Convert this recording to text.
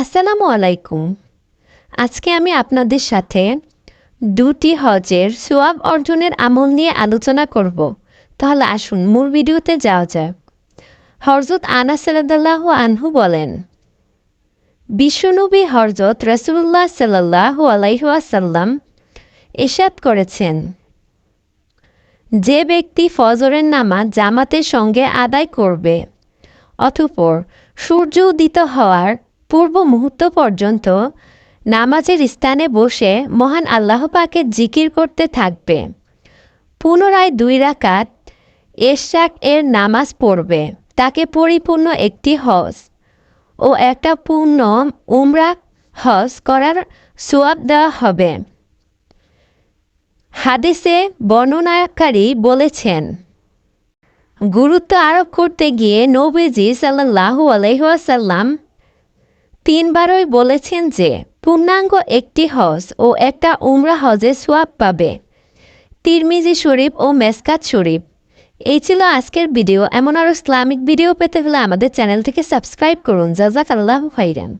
আসসালামু আলাইকুম। আজকে আমি আপনাদের সাথে দুটি হজের সোয়াব অর্জনের আমল নিয়ে আলোচনা করব। তাহলে আসুন, মূল ভিডিওতে যাওয়া যাক। হরজত আনা সাল্লাহ আনহু বলেন, বিশ্বনবী হরজত রসুল্লাহ সাল্লাহ আলাইহাসাল্লাম এসাদ করেছেন, যে ব্যক্তি ফজরের নামাজ জামাতের সঙ্গে আদায় করবে অথপর সূর্য উদিত হওয়ার পূর্ব মুহূর্ত পর্যন্ত নামাজের স্থানে বসে মহান আল্লাহ পাকে জিকির করতে থাকবে। পুনরায় দুই রাকাত এশাক এর নামাজ পড়বে। তাকে পরিপূর্ণ একটি হজ ও একটা পূর্ণ উমরা হজ করার সোয়াব দেওয়া হবে। হাদিসে বর্ণনাকারী বলেছেন, গুরুত্ব আরোপ করতে গিয়ে নবীজি সাল্লাহু আলহাসাল্লাম তিনবারই বলেছেন যে, পূর্ণাঙ্গ একটি হজ ও একটা উমরা হজে সোয়াব পাবে। তিরমিজি শরীফ ও মেসকাত শরীফ। এই ছিল আজকের ভিডিও। এমন আরও ইসলামিক ভিডিও পেতে হলে আমাদের চ্যানেল থেকে সাবস্ক্রাইব করুন। জাজাক আল্লাহ ফাইরান